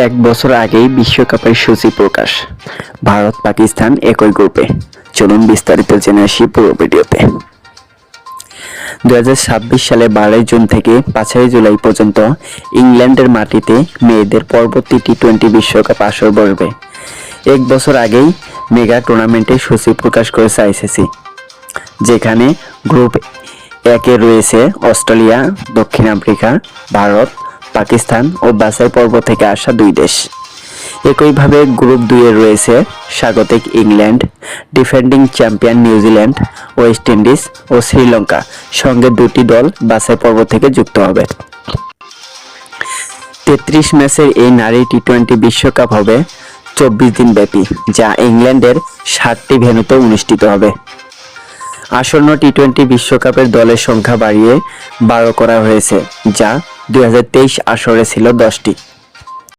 এক বছর আগেই বিশ্বকাপের সূচি প্রকাশ। ভারত পাকিস্তান একই গ্রুপে চলুন বিস্তারিত জেনে আসি পুরো ভিডিওতে। দুহাজার ছাব্বিশ সালে বারোই জুন থেকে পাঁচই জুলাই পর্যন্ত ইংল্যান্ডের মাটিতে মেয়েদের পরবর্তী টি টোয়েন্টি বিশ্বকাপ আসর বসবে। এক বছর আগেই মেগা টুর্নামেন্টের সূচি প্রকাশ করেছে আইসিসি, যেখানে গ্রুপ একে রয়েছে অস্ট্রেলিয়া, দক্ষিণ আফ্রিকা, ভারত পাকিস্তান ও বাছাই পর্ব থেকে আসা দুই দেশ। একইভাবে গ্রুপ দুইয়ে রয়েছে স্বাগতিক England, defending champion New Zealand, West Indies ও শ্রীলঙ্কা। সঙ্গে দুটি দল বাছাই পর্ব থেকে যুক্ত হবে। তেত্রিশ ম্যাচের এই নারী টি টোয়েন্টি বিশ্বকাপ হবে চব্বিশ দিন ব্যাপী, যা ইংল্যান্ডের ষাটটি ভেন্যুতে অনুষ্ঠিত হবে। আসন্ন টি টোয়েন্টি বিশ্বকাপের দলের সংখ্যা বাড়িয়ে বারো করা হয়েছে, যা দুই হাজার তেইশ আসরে ছিল দশটি।